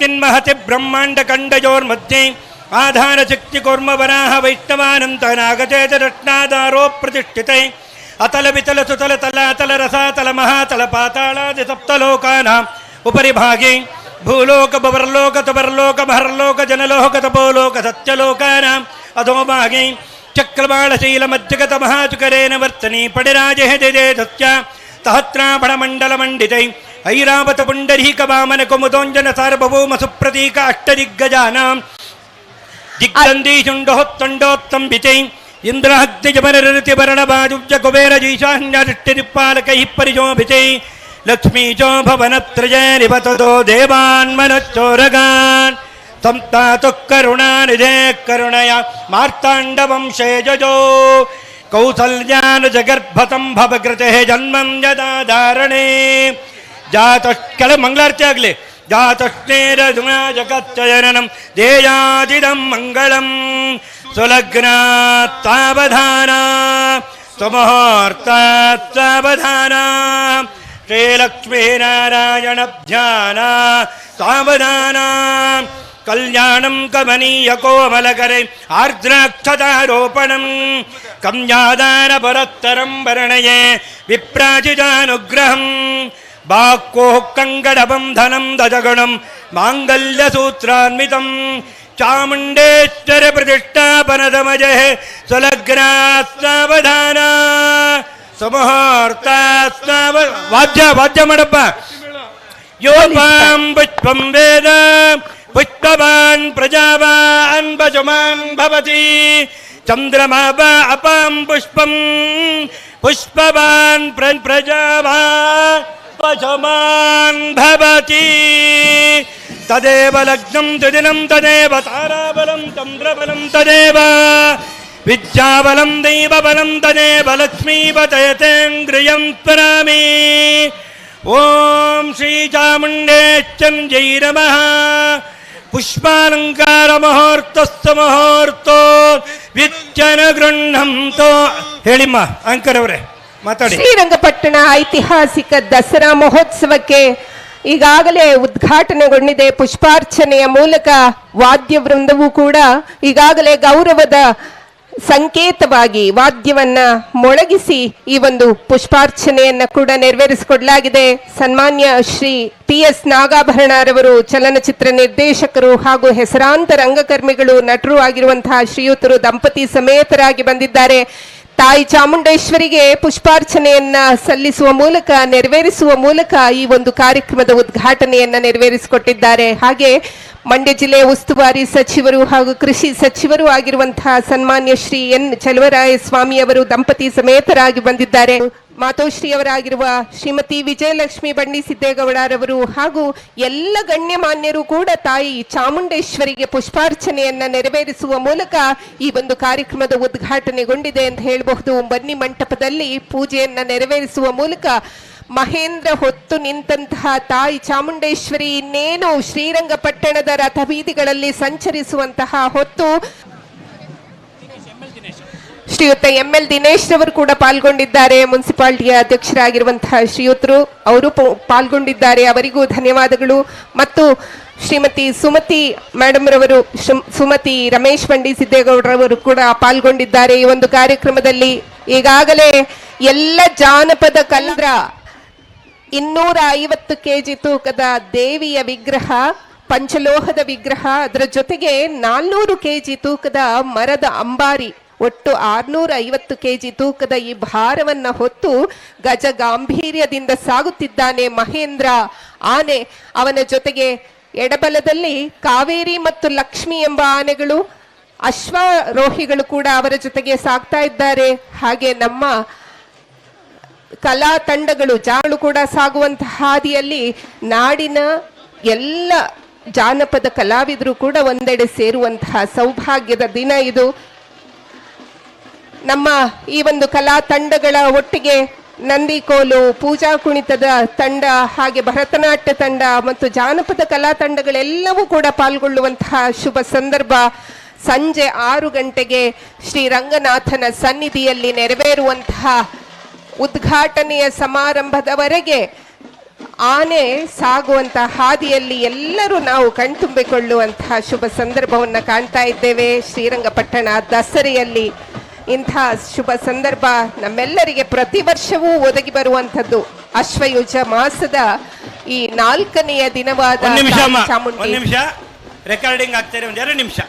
శక్తిన్మహతి బ్రహ్మాండకండయోర్మధ్యే ఆధారశక్తికూర్మవరాహ వైష్ణవానంతనాగచేతరత్నాదారో ప్రతిష్ఠితే అతల వితల సుతల తల అతల రసాతల మహాతల పాతాళాది సప్తలోకానాం ఉపరి భాగే భూలోక భవర్లోక తుబర్లోక భర్లోక జనలోక తపోలోక సత్యలోకానాం అధోభాగే చక్రబాళశైల మధ్యగత మహాచుకరేణ వర్తని పడిరాజే దిదే సత్య సహస్రాభణమండలమండితై ऐरावत पुंडरीक वामन कुमुदोंजन सार्वभौम सुप्रतीक अष्टदिग्गजानां। दिग्गन्धीशुण्डोत्तण्डोत्तम्बितै इन्द्रहग्निजमनरतिभरणबाजुब्ज कुबेरजीशान्यादृष्टिरिप्पालकैः परिशोभितै लक्ष्मीचो भवनत्रयनिपततो देवान्मनश्चोरगान् संतातुः करुणानिधे करुणया। मार्ताण्डवंशेजो कौसल्यानुजगर्भसम्भवकृतेः जन्मं यदा धारणे। ಭವನತ್ರಯ ನಿಪತತೋ ದೇವಾನ್ ಮನಚ್ಚೋರಗಾನ್ ಸಂತಾತು ಕರುಣಾನಿಧೇ ಕರುಣಯ ಮಾರ್ತಾಂಡವಂಶೇ ಜಜೋ ಕೌಸಲ್ಯಾನುಜಗರ್ಭತಂ ಭವಕೃತೆ ಜನ್ಮಂ ಯದಾ ಧಾರಣೆ ಜಾತಷ್ಕಳ ಮಂಗಳಾರತಿ ಆಗಲಿ ಜಾತಷ್ಣೇರ ಜಗಚ್ಚಯನಂ ದೇಯಾದಿದಂ ಮಂಗಳಂ ಸುಲಗ್ನಾತ್ತಾವಧಾನ ಸುಮುಹೂರ್ತಾತ್ತಾವಧಾನ ಶ್ರೀಲಕ್ಷ್ಮೀನಾರಾಯಣ ಧ್ಯಾನ ಸಾವಧಾನ ಕಲ್ಯಾಣಂ ಕಮನೀಯ ಕೋಮಲಕರೆ ಆರ್ದ್ರಾಕ್ಷತಾರೋಪಣಂ ಕಂಜಾದಾನ ಪರತ್ತರಂ ವರ್ಣಯೇ ವಿಪ್ರಾಜಿಜಾನುಗ್ರಹಂ ಬಾಕ್ಕೋಃ बाको कंगड़ बंधनम दजगणम मांगल्य सूत्रान्वित चामुंडेश्वर प्रतिष्ठापन दमज सलग्नावधान वाद्य वाद्य मडप। यो पुष्पम चंद्रमा अपाम पुष्पम पुष्पवान् प्रजावा ಪುಷ್ಪವಾನ್ ಪ್ರ ಪ್ರಜಾವಾನ್ ಭಜಮಾನ್ ಭವತಿ ತದೇವ ಲಗ್ನಂ ತ್ರಿದಿನಂ ತದೇವ ತಾರಾಬಲಂ ಚಂದ್ರಬಲಂ ತದೇವ ವಿದ್ಯಾಬಲಂ ದೈವಬಲಂ ತದೇವ ಲಕ್ಷ್ಮೀಪತಯತೇಂಗ್ರಿಯಂ ಸ್ಮರಾಮಿ ಓಂ ಶ್ರೀ ಚಾಮುಂಡೇಶ್ವರ್ಯೈ ನಮಃ ಪುಷ್ಪಾಲಂಕಾರ ಮುಹೂರ್ತಸ್ಥ ಮುಹೂರ್ತೋ ವಿದ್ಯನ ಗೃಹಂತೋ ಹೇಳಿಮ್ಮ ಅಂಕರ್ ಅವರೇ ಮಾತಾಡಿ. ಶ್ರೀರಂಗಪಟ್ಟಣ ಐತಿಹಾಸಿಕ ದಸರಾ ಮಹೋತ್ಸವಕ್ಕೆ ಈಗಾಗಲೇ ಉದ್ಘಾಟನೆಗೊಂಡಿದೆ ಪುಷ್ಪಾರ್ಚನೆಯ ಮೂಲಕ ವಾದ್ಯ ವೃಂದವೂ ಕೂಡ ಈಗಾಗಲೇ ಗೌರವದ ಸಂಕೇತವಾಗಿ ವಾದ್ಯವನ್ನ ಮೊಳಗಿಸಿ ಈ ಒಂದು ಪುಷ್ಪಾರ್ಚನೆಯನ್ನ ಕೂಡ ನೆರವೇರಿಸಿಕೊಡಲಾಗಿದೆ. ಸನ್ಮಾನ್ಯ ಶ್ರೀ ಟಿ ಎಸ್ ನಾಗಾಭರಣರವರು, ಚಲನಚಿತ್ರ ನಿರ್ದೇಶಕರು ಹಾಗೂ ಹೆಸರಾಂತ ರಂಗಕರ್ಮಿಗಳು ನಟರು ಆಗಿರುವಂತಹ ಶ್ರೀಯುತರು ದಂಪತಿ ಸಮೇತರಾಗಿ ಬಂದಿದ್ದಾರೆ. ತಾಯಿ ಚಾಮುಂಡೇಶ್ವರಿಗೆ ಪುಷ್ಪಾರ್ಚನೆಯನ್ನ ಸಲ್ಲಿಸುವ ಮೂಲಕ ನೆರವೇರಿಸುವ ಮೂಲಕ ಈ ಒಂದು ಕಾರ್ಯಕ್ರಮದ ಉದ್ಘಾಟನೆಯನ್ನ ನೆರವೇರಿಸಿಕೊಟ್ಟಿದ್ದಾರೆ. ಹಾಗೆ ಮಂಡ್ಯ ಜಿಲ್ಲೆಯ ಉಸ್ತುವಾರಿ ಸಚಿವರು ಹಾಗೂ ಕೃಷಿ ಸಚಿವರು ಆಗಿರುವಂತಹ ಸನ್ಮಾನ್ಯ ಶ್ರೀ ಎನ್ ಚಲುವರಾಯ ಸ್ವಾಮಿ ಅವರು ದಂಪತಿ ಸಮೇತರಾಗಿ ಬಂದಿದ್ದಾರೆ. ಮಾತೋಶ್ರೀ ಅವರಾಗಿರುವ ಶ್ರೀಮತಿ ವಿಜಯಲಕ್ಷ್ಮಿ ಬಂಡಿ ಸಿದ್ದೇಗೌಡರವರು ಹಾಗೂ ಎಲ್ಲ ಗಣ್ಯಮಾನ್ಯರು ಕೂಡ ತಾಯಿ ಚಾಮುಂಡೇಶ್ವರಿಗೆ ಪುಷ್ಪಾರ್ಚನೆಯನ್ನ ನೆರವೇರಿಸುವ ಮೂಲಕ ಈ ಒಂದು ಕಾರ್ಯಕ್ರಮದ ಉದ್ಘಾಟನೆಗೊಂಡಿದೆ ಅಂತ ಹೇಳಬಹುದು. ಬನ್ನಿ ಮಂಟಪದಲ್ಲಿ ಪೂಜೆಯನ್ನ ನೆರವೇರಿಸುವ ಮೂಲಕ ಮಹೇಂದ್ರ ಹೊತ್ತು ನಿಂತಹ ತಾಯಿ ಚಾಮುಂಡೇಶ್ವರಿ ಇನ್ನೇನು ಶ್ರೀರಂಗಪಟ್ಟಣದ ರಥಬೀದಿಗಳಲ್ಲಿ ಸಂಚರಿಸುವಂತಹ ಹೊತ್ತು? ಶ್ರೀಯುತ ಎಂ ಎಲ್ ದಿನೇಶ್ ರವರು ಕೂಡ ಪಾಲ್ಗೊಂಡಿದ್ದಾರೆ. ಮುನ್ಸಿಪಾಲಿಟಿಯ ಅಧ್ಯಕ್ಷರಾಗಿರುವಂತಹ ಶ್ರೀಯುತರು ಅವರು ಪಾಲ್ಗೊಂಡಿದ್ದಾರೆ. ಅವರಿಗೂ ಧನ್ಯವಾದಗಳು. ಮತ್ತು ಶ್ರೀಮತಿ ಸುಮತಿ ಮೇಡಮ್ ರವರು ಸುಮತಿ ರಮೇಶ್ ಬಂಡಿ ಸಿದ್ದೇಗೌಡರವರು ಕೂಡ ಪಾಲ್ಗೊಂಡಿದ್ದಾರೆ ಈ ಒಂದು ಕಾರ್ಯಕ್ರಮದಲ್ಲಿ. ಈಗಾಗಲೇ ಎಲ್ಲ ಜಾನಪದ ಕಲ್ದ್ರ ಇನ್ನೂರ ಐವತ್ತು ಕೆಜಿ ತೂಕದ ದೇವಿಯ ವಿಗ್ರಹ, ಪಂಚಲೋಹದ ವಿಗ್ರಹ, ಅದರ ಜೊತೆಗೆ ನಾಲ್ನೂರು ಕೆಜಿ ತೂಕದ ಮರದ ಅಂಬಾರಿ, ಒಟ್ಟು ಆರ್ನೂರ ಐವತ್ತು ಕೆಜಿ ತೂಕದ ಈ ಭಾರವನ್ನ ಹೊತ್ತು ಗಜ ಗಾಂಭೀರ್ಯದಿಂದ ಸಾಗುತ್ತಿದ್ದಾನೆ ಮಹೇಂದ್ರ. ಆನೆ ಅವನ ಜೊತೆಗೆ ಎಡಬಲದಲ್ಲಿ ಕಾವೇರಿ ಮತ್ತು ಲಕ್ಷ್ಮಿ ಎಂಬ ಆನೆಗಳು, ಅಶ್ವಾರೋಹಿಗಳು ಕೂಡ ಅವರ ಜೊತೆಗೆ ಸಾಗ್ತಾ ಇದ್ದಾರೆ. ಹಾಗೆ ನಮ್ಮ ಕಲಾ ತಂಡಗಳು, ಜಾಳು ಕೂಡ ಸಾಗುವಂತಹ ಹಾದಿಯಲ್ಲಿ ನಾಡಿನ ಎಲ್ಲ ಜಾನಪದ ಕಲಾವಿದರು ಕೂಡ ಒಂದೆಡೆ ಸೇರುವಂತಹ ಸೌಭಾಗ್ಯದ ದಿನ ಇದು. ನಮ್ಮ ಈ ಒಂದು ಕಲಾ ತಂಡಗಳ ಒಟ್ಟಿಗೆ ನಂದಿಕೋಲು ಪೂಜಾ ಕುಣಿತದ ತಂಡ ಹಾಗೆ ಭರತನಾಟ್ಯ ತಂಡ ಮತ್ತು ಜಾನಪದ ಕಲಾ ತಂಡಗಳೆಲ್ಲವೂ ಕೂಡ ಪಾಲ್ಗೊಳ್ಳುವಂತಹ ಶುಭ ಸಂದರ್ಭ. ಸಂಜೆ ಆರು ಗಂಟೆಗೆ ಶ್ರೀ ರಂಗನಾಥನ ಸನ್ನಿಧಿಯಲ್ಲಿ ನೆರವೇರುವಂತಹ ಉದ್ಘಾಟನೆಯ ಸಮಾರಂಭದವರೆಗೆ ಆನೆ ಸಾಗುವಂಥ ಹಾದಿಯಲ್ಲಿ ಎಲ್ಲರೂ ನಾವು ಕಣ್ತುಂಬಿಕೊಳ್ಳುವಂತಹ ಶುಭ ಸಂದರ್ಭವನ್ನ ಕಾಣ್ತಾ ಇದ್ದೇವೆ. ಶ್ರೀರಂಗಪಟ್ಟಣ ದಸರೆಯಲ್ಲಿ ಇಂಥ ಶುಭ ಸಂದರ್ಭ ನಮ್ಮೆಲ್ಲರಿಗೆ ಪ್ರತಿ ವರ್ಷವೂ ಒದಗಿ ಬರುವಂಥದ್ದು. ಅಶ್ವಯುಜ ಮಾಸದ ಈ ನಾಲ್ಕನೆಯ ದಿನವಾದ ಚಾಮುಂಡಿ. ನಿಮಿಷ. ರೆಕಾರ್ಡಿಂಗ್ ಆಗ್ತಾರೆ ಇದೆ ಎರಡು ನಿಮಿಷ.